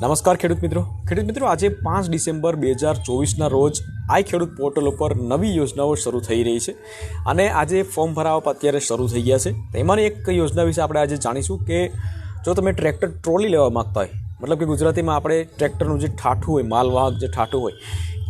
નમસ્કાર ખેડૂત મિત્રો. ખેડૂત મિત્રો, આજે પાંચ ડિસેમ્બર બે હજાર ચોવીસના રોજ આઈ ખેડૂત પોર્ટલ ઉપર નવી યોજનાઓ શરૂ થઈ રહી છે અને આજે ફોર્મ ભરાવા અત્યારે શરૂ થઈ ગયા છે. તેમાંની એક યોજના વિશે આપણે આજે જાણીશું કે જો તમે ટ્રેક્ટર, ટ્રોલી લેવા માગતા હોય મતલબ કે ગુજરાતીમાં આપણે ટ્રેક્ટરનું જે ઠાઠું હોય, માલવાહક જે ઠાઠું હોય,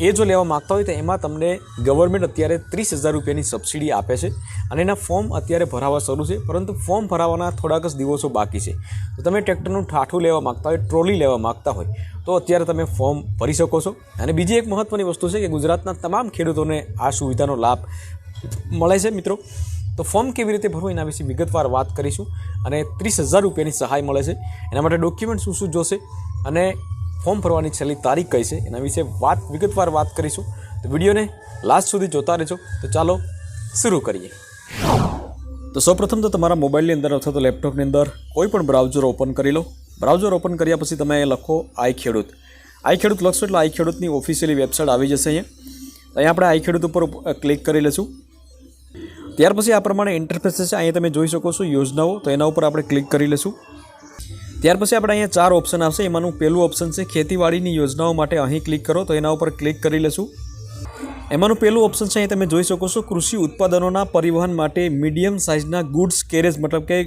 એ જો લેવા માગતા હોય તો એમાં તમને ગવર્મેન્ટ અત્યારે ત્રીસ હજાર રૂપિયાની સબસિડી આપે છે અને એના ફોર્મ અત્યારે ભરાવા શરૂ છે, પરંતુ ફોર્મ ભરાવાના થોડાક જ દિવસો બાકી છે. તો તમે ટ્રેક્ટરનું ઠાઠું લેવા માગતા હોય ટ્રોલી લેવા માગતા હોય, તો અત્યારે તમે ફોર્મ ભરી શકો છો. અને બીજી એક મહત્ત્વની વસ્તુ છે કે ગુજરાતના તમામ ખેડૂતોને આ સુવિધાનો લાભ મળે છે મિત્રો. તો ફોર્મ કેવી રીતે ભરવું એના વિશે વિગતવાર વાત કરીશું અને ત્રીસ હજાર રૂપિયાની સહાય મળે છે. એના માટે ડોક્યુમેન્ટ શું શું જોશે અને ફોર્મ ભરવાની છેલ્લી તારીખ કઈ છે એના વિશે વાત વિગતવાર વાત કરીશું. તો વિડીયોને લાસ્ટ સુધી જોતા રહેજો. તો ચાલો શરૂ કરીએ. તો સૌપ્રથમ તો તમારા મોબાઈલની અંદર અથવા તો લેપટોપની અંદર કોઈ પણ બ્રાઉઝર ઓપન કરી લો. બ્રાઉઝર ઓપન કર્યા પછી તમે લખો આઈ ખેડૂત. આઈ ખેડૂત લખશો એટલે આઈ ખેડૂતની ઓફિશિયલી વેબસાઇટ આવી જશે અહીંયા. અહીંયા આપણે આઈ ખેડૂત ઉપર ક્લિક કરી લઈશું. ત્યાર પછી આ પ્રમાણે ઇન્ટરફેસ છે, અહીંયા તમે જોઈ શકો છો યોજનાઓ, તો એના ઉપર આપણે ક્લિક કરી લઈશું ત્યાર પછી આપણે અહીંયા ચાર ઓપ્શન આવશે, એમાંનું પહેલું ઓપ્શન છે ખેતીવાડીની યોજનાઓ માટે અહીં ક્લિક કરો, તો એના ઉપર ક્લિક કરી લઈશું એમાંનું પહેલું ઓપ્શન છે અહીં તમે જોઈ શકો છો કૃષિ ઉત્પાદનોના પરિવહન માટે મીડિયમ સાઇઝના ગુડ્સ કેરેજ મતલબ કે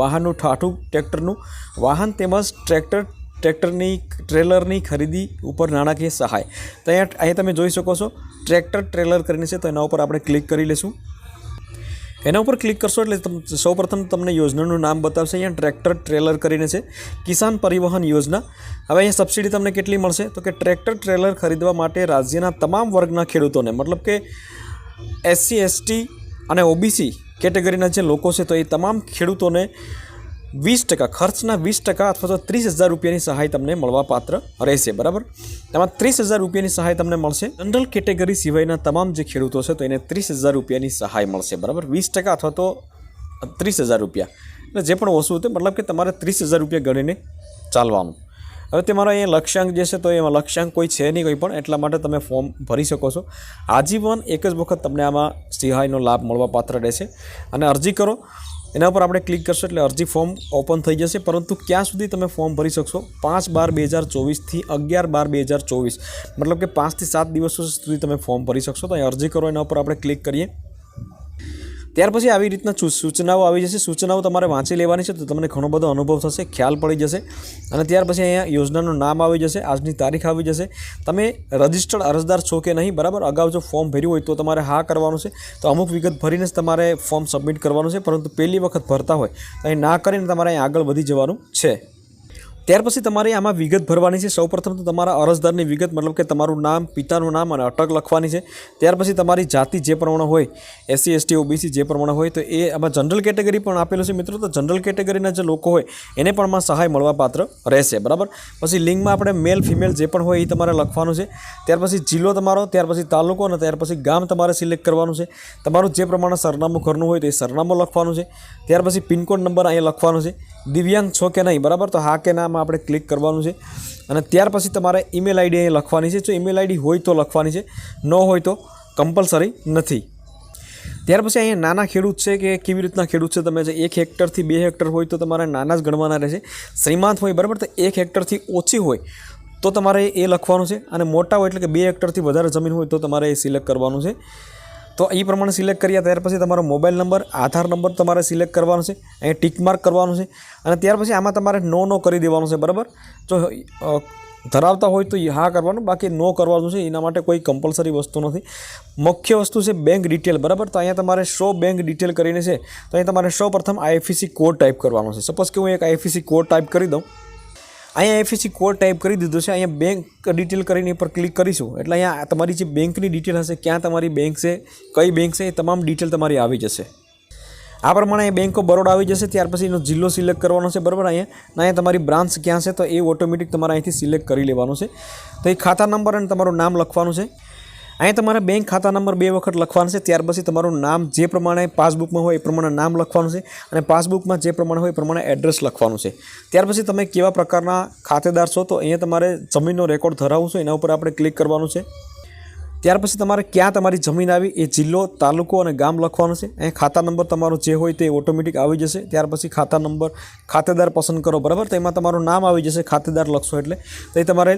વાહનનું ઠાઠું, ટ્રેક્ટરનું. વાહન તેમજ ટ્રેક્ટર, ટ્રેક્ટરની, ટ્રેલરની ખરીદી ઉપર નાણાકીય સહાય. તો અહીંયા અહીંયા તમે જોઈ શકો છો, ટ્રેક્ટર, ટ્રેલર કરીને છે, તો એના ઉપર આપણે ક્લિક કરી લઈશું એના ઉપર ક્લિક કરશો એટલે સૌપ્રથમ તમને યોજનાનું નામ બતાવશે. અહીંયા ટ્રેક્ટર ટ્રેલર કરીને છે. કિસાન પરિવહન યોજના. હવે અહીંયા સબસિડી તમને કેટલી મળશે? તો કે ટ્રેક્ટર ટ્રેલર ખરીદવા માટે રાજ્યના તમામ વર્ગના ખેડૂતોને, મતલબ કે એસસી એસટી અને ઓબીસી કેટેગરીના જે લોકો છે, તો એ તમામ ખેડૂતોને વીસ ટકા, ખર્ચના વીસ ટકા અથવા તો ત્રીસ હજાર રૂપિયાની સહાય તમને મળવા પાત્ર રહેશે, બરાબર? તેમાં ત્રીસ હજાર રૂપિયાની સહાય તમને મળશે. જનરલ કેટેગરી સિવાયના તમામ જે ખેડૂતો છે તો એને ત્રીસ હજાર રૂપિયાની સહાય મળશે, બરાબર? વીસ ટકા અથવા તો ત્રીસ હજાર રૂપિયા. એટલે જે પણ ઓછું હતું, મતલબ કે તમારે ત્રીસ હજાર રૂપિયા ગણીને ચાલવાનું. હવે તમારો અહીંયા લક્ષ્યાંક જે છે તો એમાં લક્ષ્યાંક કોઈ છે નહીં કોઈ પણ, એટલા માટે તમે ફોર્મ ભરી શકો છો. આજીવન એક જ વખત તમને આમાં સહાયનો લાભ મળવાપાત્ર રહેશે. અને અરજી કરો. એના પર આપણે ક્લિક કરશો એટલે અરજી ફોર્મ ઓપન થઈ જશે. પરંતુ ક્યાં સુધી તમે ફોર્મ ભરી શકશો? પાંચ બાર બે હજાર ચોવીસથી અગિયાર બાર બે હજાર ચોવીસ. મતલબ કે પાંચથી સાત દિવસો સુધી તમે ફોર્મ ભરી શકશો. તો અહીં અરજી કરો, એના ઉપર આપણે ક્લિક કરીએ. ત્યાર પછી આવી રીતના સૂચનાઓ આવી જશે. સૂચનાઓ તમારે વાંચી લેવાની છે તો તમને ઘણો બધો અનુભવ થશે, ખ્યાલ પડી જશે. અને ત્યાર પછી અહીંયા યોજનાનું નામ આવી જશે, આજની તારીખ આવી જશે. તમે રજિસ્ટર્ડ અરજદાર છો કે નહીં, બરાબર? અગાઉ જો ફોર્મ ભર્યું હોય તો તમારે હા કરવાનું છે. તો અમુક વિગત ભરીને જ તમારે ફોર્મ સબમિટ કરવાનું છે, પરંતુ પહેલી વખત ભરતા હોય તો અહીં ના કરીને તમારે અહીં આગળ વધી જવાનું છે. ત્યાર પછી તમારે આમાં વિગત ભરવાની છે. સૌપ્રથમ તો તમારા અરજદારની વિગત, મતલબ કે તમારું નામ, પિતાનું નામ અને અટક લખવાની છે. ત્યાર પછી તમારી જાતિ જે પ્રમાણે હોય એસસી એસટી ઓબીસી જે પ્રમાણે હોય, તો એ આમાં જનરલ કેટેગરી પણ આપેલું છે મિત્રો. તો જનરલ કેટેગરીના જે લોકો હોય, એને પણ આમાં સહાય મળવા પાત્ર રહેશે. બરાબર? પછી લિંકમાં આપણે મેલ ફિમેલ જે પણ હોય, એ તમારે લખવાનું છે. ત્યાર પછી જિલ્લો તમારો, ત્યાર પછી તાલુકો અને ત્યાર પછી ગામ તમારે સિલેક્ટ કરવાનું છે. તમારું જે પ્રમાણે સરનામું ઘરનું હોય, તો એ સરનામું લખવાનું છે. ત્યાર પછી પિનકોડ નંબર અહીંયા લખવાનો છે. દિવ્યાંગ છો કે નહીં? બરાબર? તો હા કે નામાં આપણે ક્લિક કરવાનું છે. અને ત્યાર પછી તમારે ઈમેલ આઈડી અહીં લખવાની છે. જો ઈમેલ આઈડી હોય તો લખવાની છે. ન હોય તો કમ્પલસરી નથી. ત્યાર પછી અહીંયા નાના ખેડૂત છે કે કેવી રીતના ખેડૂત છે? તમે જે એક હેક્ટરથી બે હેક્ટર હોય તો તમારે નાના જ ગણવાના રહેશે. શ્રીમાંત હોય, બરાબર? તો એક હેક્ટરથી ઓછી હોય તો તમારે એ લખવાનું છે. અને મોટા હોય એટલે કે બે હેક્ટરથી વધારે જમીન હોય તો તમારે એ સિલેક્ટ કરવાનું છે. તો એ પ્રમાણે સિલેક્ટ કર્યા, ત્યાર પછી તમારો મોબાઈલ નંબર, આધાર નંબર તમારે સિલેક્ટ કરવાનો છે, અહીંયા ટીક માર્ક કરવાનું છે, અને ત્યાર પછી આમાં તમારે નો નો કરી દેવાનું છે, બરાબર? જો ધરાવતા હોય તો હા કરવાનું, બાકી નો કરવાનું છે, એના માટે કોઈ કમ્પલસરી વસ્તુ નથી. મુખ્ય વસ્તુ છે બેંક ડિટેલ બરાબર? તો અહીંયા તમારે શો બેંક ડિટેલ કરીને છે, તો અહીંયા તમારે સૌ પ્રથમ આઈએફએસી કોડ ટાઈપ કરવાનો છે. સપોઝ કે હું એક આઈએફએસી કોડ ટાઈપ કરી દઉં અહીંયા એફએસસી કોડ ટાઈપ કરી દીધો છે. અહીંયા બેંક ડિટેલ કરીને પર ક્લિક કરીશું. એટલે અહીંયા તમારી જે બેંકની ડિટેલ હશે, ક્યાં તમારી બેંક છે, કઈ બેંક છે, એ તમામ ડિટેલ તમારી આવી જશે. આ પ્રમાણે બેંક ઓફ બરોડા આવી જશે. ત્યાર પછી એનો જિલ્લો સિલેક્ટ કરવાનો છે, બરાબર? અહીંયા અહીંયા તમારી બ્રાન્ચ ક્યાં છે, તો એ ઓટોમેટિક તમારે અહીંથી સિલેક્ટ કરી લેવાનું છે. તો એ ખાતા નંબર અને તમારું નામ લખવાનું છે. અહીંયા તમારે બેંક ખાતા નંબર બે વખત લખવાનું છે, ત્યાર પછી તમારું નામ જે પ્રમાણે પાસબુકમાં હોય એ પ્રમાણે નામ લખવાનું છે અને પાસબુકમાં જે પ્રમાણે હોય એ પ્રમાણે એડ્રેસ લખવાનું છે. ત્યાર પછી તમે કેવા પ્રકારના ખાતેદાર છો તો અહીંયા તમારે જમીનનો રેકોર્ડ ધરાવવું છે, એના ઉપર આપણે ક્લિક કરવાનું છે. ત્યાર પછી તમારે ક્યાં તમારી જમીન આવી એ જિલ્લો, તાલુકો અને ગામ લખવાનું છે. અહીં ખાતા નંબર તમારો જે હોય તે ઓટોમેટિક આવી જશે. ત્યાર પછી ખાતા નંબર ખાતેદાર પસંદ કરો, બરાબર? તો એમાં તમારું નામ આવી જશે, ખાતેદાર લખશો એટલે. તો એ તમારે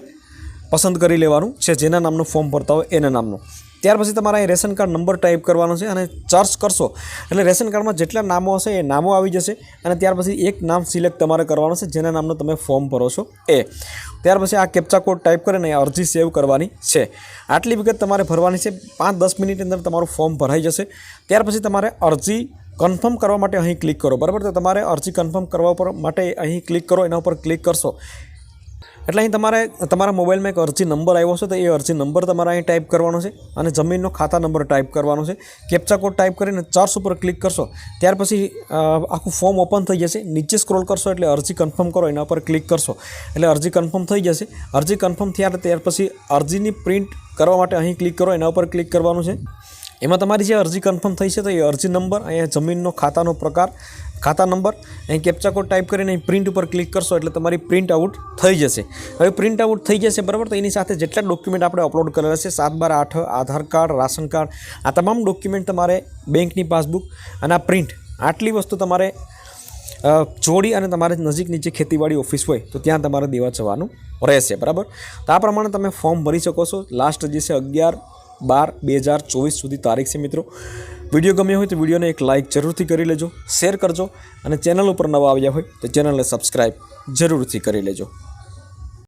પસંદ કરી લેવાનું છે, જેના નામનું ફોર્મ ભરતા હોય એના નામનું. ત્યાર પછી તમારે અહીં રેશન કાર્ડ નંબર ટાઈપ કરવાનો છે અને સર્ચ કરશો. એટલે રેશન કાર્ડમાં જેટલા નામો હશે એ નામો આવી જશે અને ત્યાર પછી એક નામ સિલેક્ટ તમારે કરવાનું છે, જેના નામનું તમે ફોર્મ ભરો છો એ. ત્યાર પછી આ કેપ્ચા કોડ ટાઈપ કરીને અરજી સેવ કરવાની છે. આટલી વિગત તમારે ભરવાની છે પાંચ દસ મિનિટની અંદર તમારું ફોર્મ ભરાઈ જશે. ત્યાર પછી તમારે અરજી કન્ફર્મ કરવા માટે અહીં ક્લિક કરો. બરાબર? તો તમારે અરજી કન્ફર્મ કરવા પર માટે અહીં ક્લિક કરો, એના ઉપર ક્લિક કરશો. એટલે અહીં તમારે, તમારા મોબાઈલમાં એક અરજી નંબર આવ્યો છે, તો એ અરજી નંબર તમારે અહીં ટાઈપ કરવાનો છે અને જમીનનો ખાતા નંબર ટાઈપ કરવાનો છે. કેપ્ચા કોડ ટાઈપ કરીને ચર્ચ ઉપર ક્લિક કરશો, ત્યાર પછી આખું ફોર્મ ઓપન થઈ જશે. નીચે સ્ક્રોલ કરશો એટલે અરજી કન્ફર્મ કરો, એના પર ક્લિક કરશો. એટલે અરજી કન્ફર્મ થઈ જશે. અરજી કન્ફર્મ થયા ત્યાર પછી અરજીની પ્રિન્ટ કરવા માટે અહીં ક્લિક કરો, એના ઉપર ક્લિક કરવાનું છે. એમાં તમારી જે અરજી કન્ફર્મ થઈ છે, તો એ અરજી નંબર, અહીંયા જમીનનો ખાતાનો પ્રકાર ખાતા નંબર. અહીં કેપ્ચા કોડ ટાઈપ કરીને અહીં પ્રિન્ટ ઉપર ક્લિક કરશો એટલે તમારી પ્રિન્ટ આઉટ થઈ જશે. હવે પ્રિન્ટ આઉટ થઈ જશે, બરાબર? તો એની સાથે જેટલા ડોક્યુમેન્ટ આપણે અપલોડ કરેલા છે, સાત બાર આઠ, આધાર કાર્ડ, રાશન કાર્ડ, આ તમામ ડોક્યુમેન્ટ તમારે બેંકની પાસબુક અને આ પ્રિન્ટ આટલી વસ્તુ તમારે જોડી અને તમારે નજીકની જે ખેતીવાડી ઓફિસ હોય તો ત્યાં તમારે દેવા જવાનું રહેશે, બરાબર? તો આ પ્રમાણે તમે ફોર્મ ભરી શકો છો. લાસ્ટ જે છે અગિયાર બાર બે હજાર ચોવીસ સુધી તારીખ છે, મિત્રો. વીડિયો ગમ્યો હોય તો વિડીયોને એક લાઇક જરૂરથી કરી લેજો શેર કરજો અને ચેનલ ઉપર નવા આવ્યા હોય તો ચેનલને સબસ્ક્રાઈબ જરૂરથી કરી લેજો.